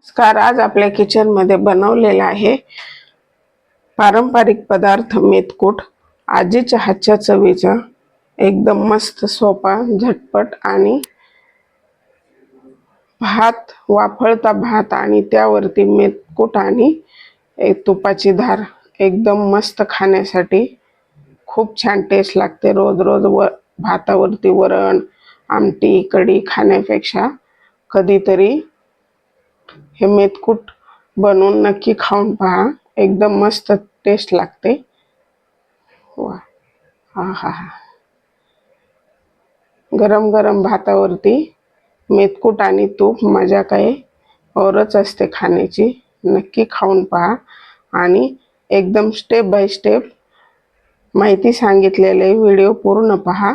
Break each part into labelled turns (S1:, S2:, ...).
S1: नमस्कार आज आपल्या किचनमध्ये बनवलेला आहे पारंपरिक पदार्थ मेतकूट. आजीच्या हातच्या चवीचा एकदम मस्त सोपा झटपट आणि भात वाफळता भात आणि त्यावरती मेतकूट आणि एक तुपाची धार एकदम मस्त खाण्यासाठी खूप छान टेस्ट लागते. रोज रोज व भातावरती वरण आमटी कढी खाण्यापेक्षा कधीतरी हे मेथकूट बनवून नक्की खाऊन पहा. एकदम मस्त टेस्ट लागते. वा. हा हा हा. गरम गरम भातावरती मेथकूट आणि तूप मजा काय औरच असते खाण्याची. नक्की खाऊन पहा. आणि एकदम स्टेप बाय स्टेप माहिती सांगितलेले व्हिडिओ पूर्ण पहा.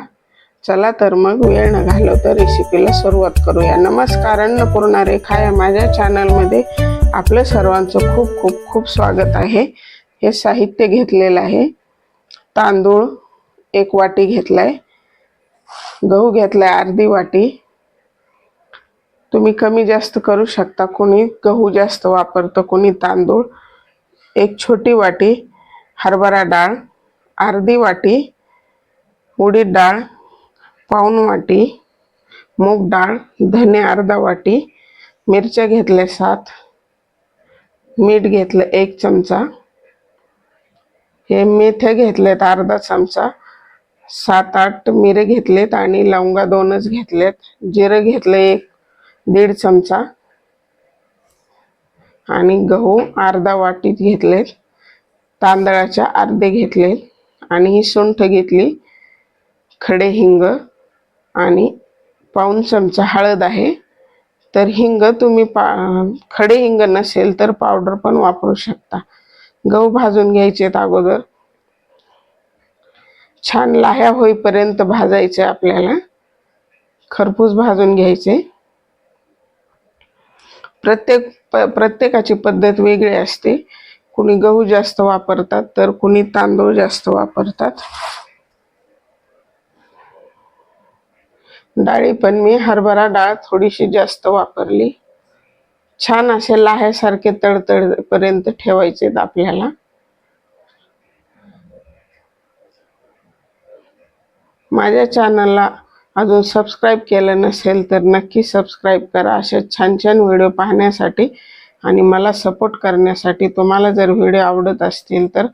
S1: चला तर मग वेळ न घालवता रेसिपीला सुरुवात करूया. नमस्कार अन्नपूर्णा रेखा या माझ्या चॅनलमध्ये आपलं सर्वांचं खूप खूप खूप स्वागत आहे. हे साहित्य घेतलेलं आहे. तांदूळ एक वाटी घेतलाय. गहू घेतलाय अर्धी वाटी. तुम्ही कमी जास्त करू शकता. कोणी गहू जास्त वापरतं कोणी तांदूळ. एक छोटी वाटी हरभरा डाळ अर्धी वाटी उडीद डाळ पाऊण वाटी मूग डाळ धने अर्धा वाटी मिरच्या घेतल्या सात मीठ घेतलं एक चमचा हे मेथ्या घेतलेत अर्धा चमचा सात आठ मिरे घेतलेत आणि लवंगा दोनच घेतलेत जिरं घेतलं एक दीड चमचा आणि गहू अर्धा वाटीत घेतलेत तांदळाच्या अर्धे घेतले आणि ही सुंठ घेतली खडे हिंग आणि पाऊण चमचा हळद आहे. तर हिंग तुम्ही पा खडे हिंग नसेल तर पावडर पण वापरू शकता. गहू भाजून घ्यायचे अगोदर. छान लाह्या होईपर्यंत भाजायचे आपल्याला. खरपूस भाजून घ्यायचे. प्रत्येक प- प्रत्येकाची पद्धत वेगळी असते. कुणी गहू जास्त वापरतात तर कुणी तांदूळ जास्त वापरतात. डाळी पण मी हरभरा डाळ थोडीशी जास्त वापरली. छान असे लाह्यासारखे तडतडपर्यंत ठेवायचे आपल्याला. माझ्या चॅनलला अजून सबस्क्राईब केलं नसेल तर नक्की सबस्क्राईब करा. असे छान छान व्हिडिओ पाहण्यासाठी आणि मला सपोर्ट करण्यासाठी तुम्हाला जर व्हिडिओ आवडत असतील तर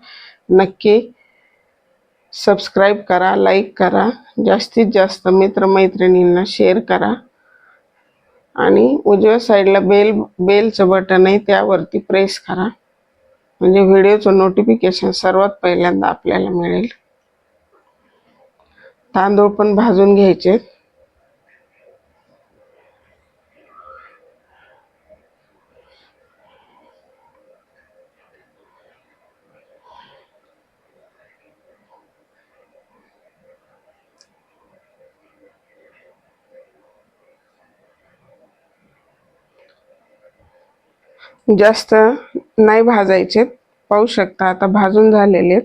S1: नक्की सबस्क्राईब करा लाईक करा जास्तीत जास्त मित्रमैत्रिणींना शेअर करा. आणि उजव्या साईडला बेल बेलचं बटन आहे त्यावरती प्रेस करा. म्हणजे व्हिडिओचं नोटिफिकेशन सर्वात पहिल्यांदा आपल्याला मिळेल. तांदूळ पण भाजून घ्यायचे जास्त नाही भाजायचे पाहू शकता आता भाजून झालेले आहेत.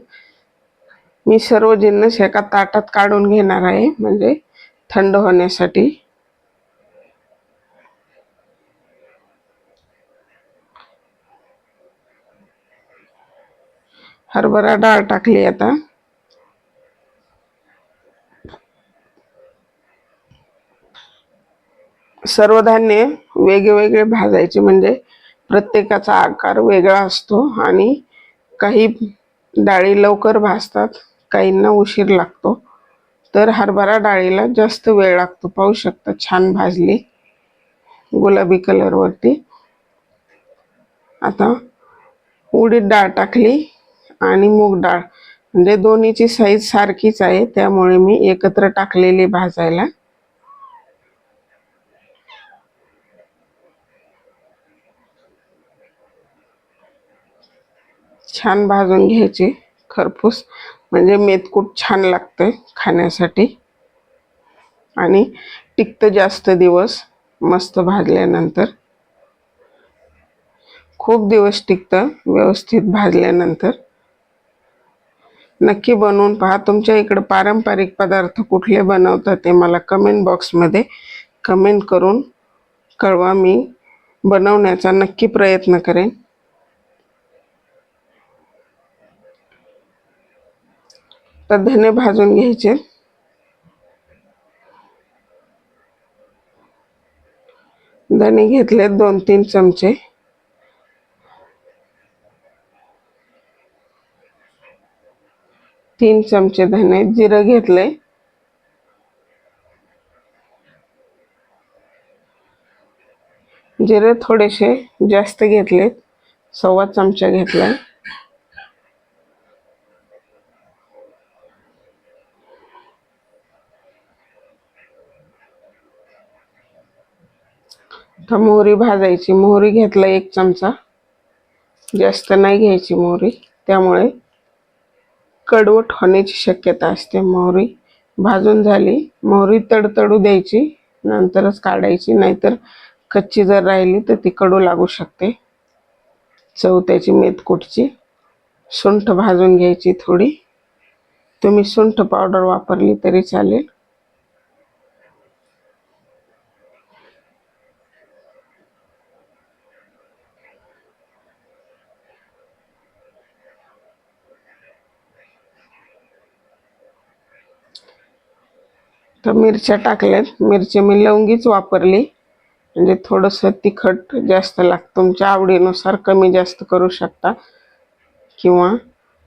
S1: मी सर्व जिन्नस एका ताटात काढून घेणार आहे म्हणजे थंड होण्यासाठी. हरभरा डाळ टाकली आता. सर्व धान्य वेगळे भाजायचे म्हणजे प्रत्येकाचा आकार वेगळा असतो आणि काही डाळी लवकर भाजतात काहींना उशीर लागतो. तर हरभरा डाळीला जास्त वेळ लागतो. पाहू शकता छान भाजली गुलाबी कलरवरती आता उडीद डाळ टाकली आणि मूग डाळ. म्हणजे दोन्हीची साईज सारखीच आहे त्यामुळे मी एकत्र टाकलेली भाजायला. छान भाजून घ्यायचे खरपूस. म्हणजे मेथकूट छान लागतं खाण्यासाठी. आणि टिकतं जास्त दिवस मस्त भाजल्यानंतर. खूप दिवस टिकतं व्यवस्थित भाजल्यानंतर. नक्की बनवून पहा. तुमच्या इकडं पारंपरिक पदार्थ कुठले बनवतात ते मला कमेंट बॉक्समध्ये कमेंट करून कळवा. मी बनवण्याचा नक्की प्रयत्न करेन. तर धने भाजून घ्यायचे. धने घेतले दोन तीन चमचे. तीन चमचे धने जिरं घेतले. जिरे थोडेसे जास्त घेतलेत सव्वा चमचा घेतला आता मोहरी भाजायची. मोहरी घेतला एक चमचा. जास्त नाही घ्यायची मोहरी. त्यामुळे कडवट होण्याची शक्यता असते मोहरी. भाजून झाली. मोहरी तडतडू द्यायची. नंतरच काढायची. नाहीतर कच्ची जर राहिली तर ती कडू लागू शकते. चव त्याची मेथकूटची. सुंठ भाजून घ्यायची थोडी. तुम्ही सुंठ पावडर वापरली तरी चालेल. तर मिरच्या टाकल्यात. मिरची मी लवंगीच वापरली. म्हणजे थोडंसं तिखट जास्त लागतं तुमच्या आवडीनुसार कमी जास्त करू शकता. किंवा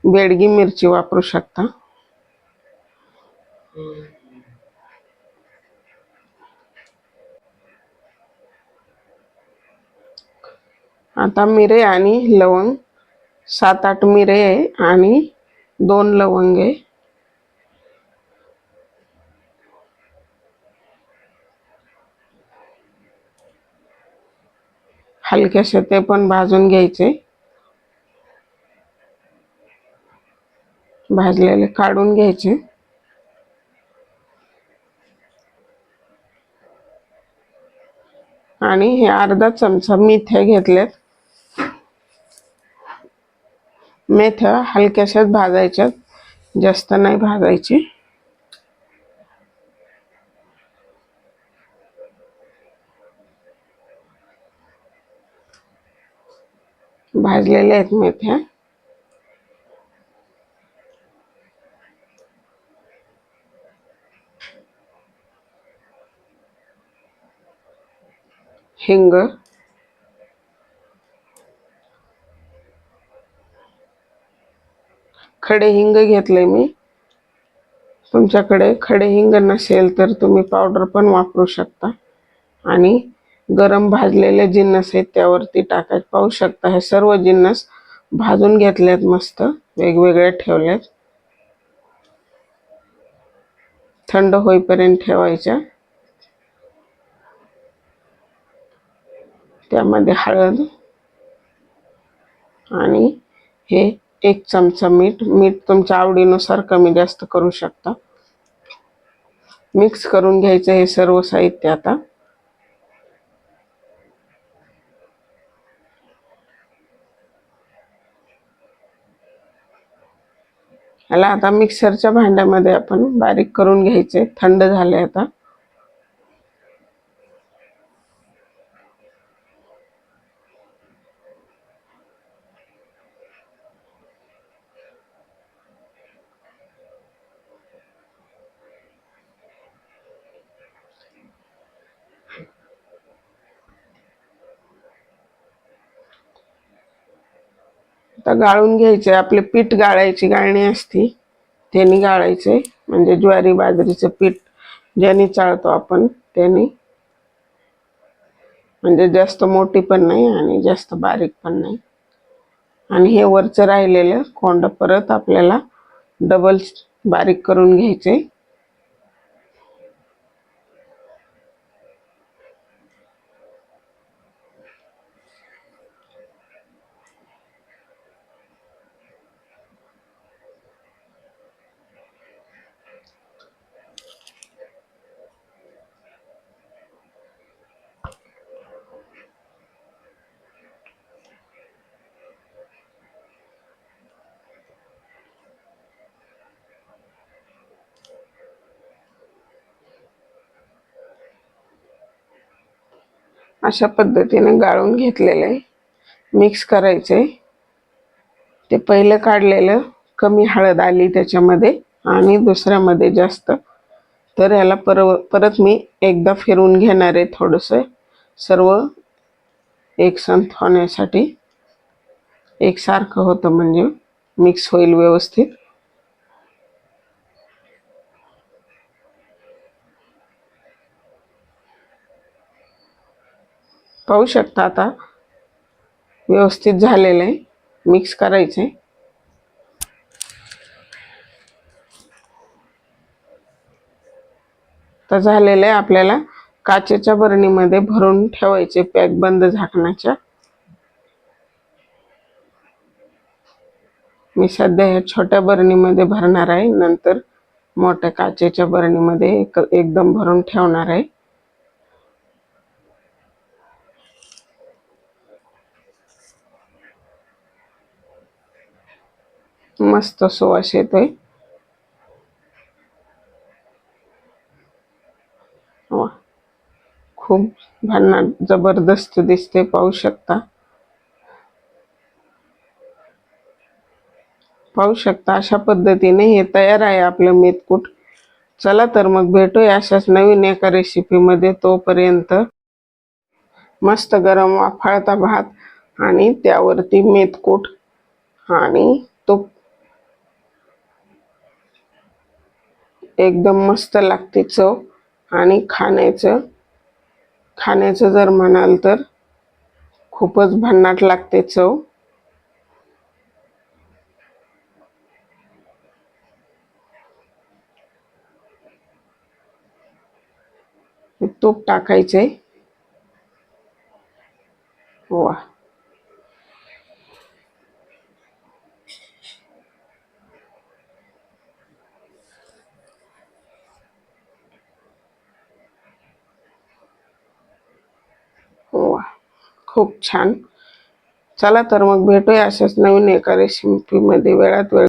S1: बेडगी मिरची वापरू शकता. आता मिरे आणि लवंग. सात आठ मिरे आहे आणि दोन लवंग आहे. हलक्याशे ते पण भाजून घ्यायचे. भाजलेले काढून घ्यायचे. आणि हे अर्धा चमचा मेथ्या घेतल्यात. मेथ्या हलक्याशाच भाजायच्यात जास्त नाही भाजायची. भाजलेल्या आहेत मेथ्या. हिंग. खडे हिंग घेतले मी. तुमच्याकडे खडे हिंग नसेल तर तुम्ही पावडर पण वापरू शकता. आणि गरम भाजलेले जिन्नस आहेत त्यावरती टाकायचे. पाहू शकता हे सर्व जिन्नस भाजून घेतल्यात मस्त. वेगवेगळे ठेवलेत थंड होईपर्यंत ठेवायच्या. त्यामध्ये हळद आणि हे एक चमचा मीठ. मीठ तुमच्या आवडीनुसार कमी जास्त करू शकता. मिक्स करून घ्यायचं हे सर्व साहित्य आता. याला आता मिक्सरच्या भांड्यामध्ये आपण बारीक करून घ्यायचे. थंड झाले आता. आता गाळून घ्यायचे. आपले पीठ गाळायची गाळणी असती. त्यांनी गाळायचे. म्हणजे ज्वारी बाजरीचं पीठ ज्याने चाळतो आपण त्याने. म्हणजे जास्त मोठी पण नाही आणि जास्त बारीक पण नाही. आणि हे वरचं राहिलेलं कोंड परत आपल्याला डबल बारीक करून घ्यायचे. अशा पद्धतीने गाळून घेतलेलं आहे मिक्स करायचे. ते पहिलं काढलेलं कमी हळद आली त्याच्यामध्ये आणि दुसऱ्यामध्ये जास्त. तर याला पर परत मी एकदा फिरून घेणार आहे थोडंसं. सर्व एकसंथ होण्यासाठी एकसारखं होतं म्हणजे मिक्स होईल व्यवस्थित. पाहू शकता आता. व्यवस्थित झालेलं आहे. मिक्स करायचं आहे तर झालेलं आहे आपल्याला काचेच्या बरणीमध्ये भरून ठेवायचे पॅक बंद झाकण्याच्या मी सध्या ह्या छोट्या बरणीमध्ये भरणार आहे. नंतर मोठ्या काचेच्या बरणीमध्ये एक एकदम भरून ठेवणार आहे. मस्त सुवास येतोय. खूप भन्नाट जबरदस्त दिसते पाहू शकता. पाहू शकता अशा पद्धतीने हे तयार आहे आपलं मेथकूट चला तर मग भेटूया अशाच नवीन एका रेसिपीमध्ये तोपर्यंत. मस्त गरम वाफाळता भात आणि त्यावरती मेथकूट आणि तूप एकदम मस्त लागते चव आणि खाण्याचं. खाण्याचं जर म्हणाल तर खूपच भन्नाट लागते चव. तूप टाकायचे वा वा. खूप छान. चला तर मग भेटूया अशाच नवीन एका रेसिपीमध्ये वेळात वेळ